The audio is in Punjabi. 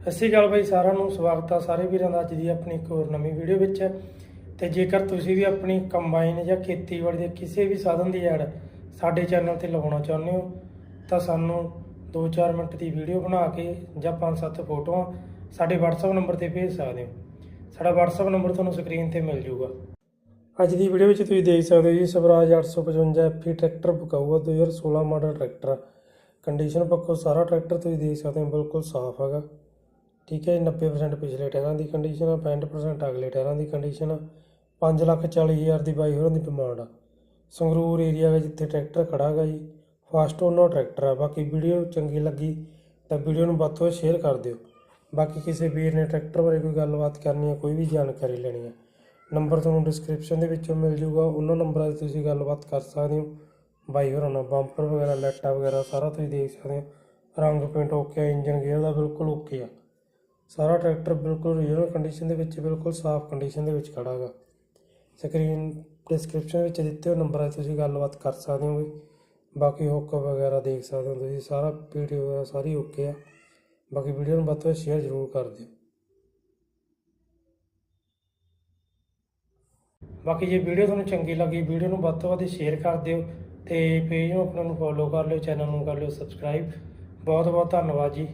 ਸਤਿ ਸ਼੍ਰੀ ਅਕਾਲ ਬਾਈ, ਸਾਰਿਆਂ ਨੂੰ ਸਵਾਗਤ ਆ ਸਾਰੇ ਵੀਰਾਂ ਦਾ ਅੱਜ ਦੀ ਆਪਣੀ ਇੱਕ ਹੋਰ ਨਵੀਂ ਵੀਡੀਓ ਵਿੱਚ। ਤੇ ਜੇਕਰ ਤੁਸੀਂ ਵੀ ਆਪਣੀ ਕੰਬਾਈਨ ਜਾਂ ਖੇਤੀਬਾੜੀ ਦੇ ਕਿਸੇ ਵੀ ਸਾਧਨ ਦੀ ਐਡ ਸਾਡੇ ਚੈਨਲ ਤੇ ਲਗਾਉਣਾ ਚਾਹੁੰਦੇ ਹੋ, ਤਾਂ ਸਾਨੂੰ 2-4 ਮਿੰਟ ਦੀ ਵੀਡੀਓ ਬਣਾ ਕੇ ਜਾਂ 5-7 ਫੋਟੋਆਂ ਸਾਡੇ WhatsApp ਨੰਬਰ ਤੇ ਭੇਜ ਸਕਦੇ ਹੋ। ਸਾਡਾ WhatsApp ਨੰਬਰ ਤੁਹਾਨੂੰ ਸਕਰੀਨ ਤੇ ਮਿਲ ਜਾਊਗਾ ਅੱਜ ਦੀ ਵੀਡੀਓ ਵਿੱਚ ਤੁਸੀਂ ਦੇਖ ਸਕਦੇ ਹੋ ਜੀ, ਸਵਰਾਜ 855 FE ਟਰੈਕਟਰ ਬਕਾਊਗਾ 2016 ਮਾਡਲ ਟਰੈਕਟਰ। ਕੰਡੀਸ਼ਨ ਪੱਖੋਂ ਸਾਰਾ ਟਰੈਕਟਰ ਤੁਸੀਂ ਦੇਖ ਸਕਦੇ ਹੋ, ਬਿਲਕੁਲ ਸਾਫ਼ ਹੈਗਾ। ਠੀਕ ਹੈ ਜੀ 90% ਪਿਛਲੇ ਟਾਇਰਾਂ ਦੀ ਕੰਡੀਸ਼ਨ ਆ 65% ਅਗਲੇ ਟਾਇਰਾਂ ਦੀ ਕੰਡੀਸ਼ਨ ਆ। 5 ਲੱਖ 40 ਹਜ਼ਾਰ ਦੀ ਬਾਈ ਹੋਰਾਂ ਦੀ ਡਿਮਾਂਡ ਆ। ਸੰਗਰੂਰ ਏਰੀਆ ਵਿੱਚ ਜਿੱਥੇ ਟਰੈਕਟਰ ਖੜਾ ਹੈਗਾ ਜੀ। ਫਾਸਟ ਉਹਨਾਂ ਟਰੈਕਟਰ ਆ। ਬਾਕੀ ਵੀਡੀਓ ਚੰਗੀ ਲੱਗੀ ਤਾਂ ਵੀਡੀਓ ਨੂੰ ਵੱਧ ਤੋਂ ਸ਼ੇਅਰ ਕਰ ਦਿਓ। ਬਾਕੀ ਕਿਸੇ ਵੀਰ ਨੇ ਟਰੈਕਟਰ ਬਾਰੇ ਕੋਈ ਗੱਲਬਾਤ ਕਰਨੀ ਹੈ ਕੋਈ ਵੀ ਜਾਣਕਾਰੀ ਲੈਣੀ ਹੈ ਨੰਬਰ ਤੁਹਾਨੂੰ ਡਿਸਕ੍ਰਿਪਸ਼ਨ ਦੇ ਵਿੱਚੋਂ ਮਿਲ ਜੂਗਾ। ਉਹਨਾਂ ਨੰਬਰਾਂ 'ਤੇ ਤੁਸੀਂ ਗੱਲਬਾਤ ਕਰ ਸਕਦੇ ਹੋ। ਬਾਈ ਹੋਰਾਂ ਨਾਲ ਬੰਪਰ ਵਗੈਰਾ, ਲੈਟਾ ਵਗੈਰਾ ਸਾਰਾ ਤੁਸੀਂ ਦੇਖ ਸਕਦੇ ਹੋ। ਰੰਗ ਪੇਂਟ ਓਕੇ ਆ ਇੰਜਨ ਗੇਅਰ ਦਾ ਬਿਲਕੁਲ ਓਕੇ ਆ। ਸਾਰਾ ਟਰੈਕਟਰ ਬਿਲਕੁਲ ਰੀਜਨਲ ਕੰਡੀਸ਼ਨ ਦੇ ਵਿੱਚ, ਬਿਲਕੁਲ ਸਾਫ਼ ਕੰਡੀਸ਼ਨ ਦੇ ਵਿੱਚ ਖੜਾ ਹੈਗਾ। ਸਕਰੀਨ ਡਿਸਕ੍ਰਿਪਸ਼ਨ ਵਿੱਚ ਦਿੱਤੇ ਹੋਏ ਨੰਬਰਾਂ 'ਤੇ ਤੁਸੀਂ ਗੱਲਬਾਤ ਕਰ ਸਕਦੇ ਹੋਗੇ। ਬਾਕੀ ਹੁੱਕ ਵਗੈਰਾ ਦੇਖ ਸਕਦੇ ਹੋ ਤੁਸੀਂ, ਸਾਰਾ ਵੀਡੀਓ ਵਗੈਰਾ ਸਾਰੀ ਓਕੇ ਆ। ਬਾਕੀ ਵੀਡੀਓ ਨੂੰ ਵੱਧ ਤੋਂ ਵੱਧ ਸ਼ੇਅਰ ਜ਼ਰੂਰ ਕਰ ਦਿਓ। ਬਾਕੀ ਜੇ ਵੀਡੀਓ ਤੁਹਾਨੂੰ ਚੰਗੀ ਲੱਗੀ ਵੀਡੀਓ ਨੂੰ ਵੱਧ ਤੋਂ ਵੱਧ ਸ਼ੇਅਰ ਕਰ ਦਿਓ ਤੇ ਪੇਜ ਨੂੰ ਆਪਣਾ ਨੂੰ ਫੋਲੋ ਕਰ ਲਿਓ ਚੈਨਲ ਨੂੰ ਕਰ ਲਿਓ ਸਬਸਕ੍ਰਾਈਬ ਬਹੁਤ ਬਹੁਤ ਧੰਨਵਾਦ ਜੀ।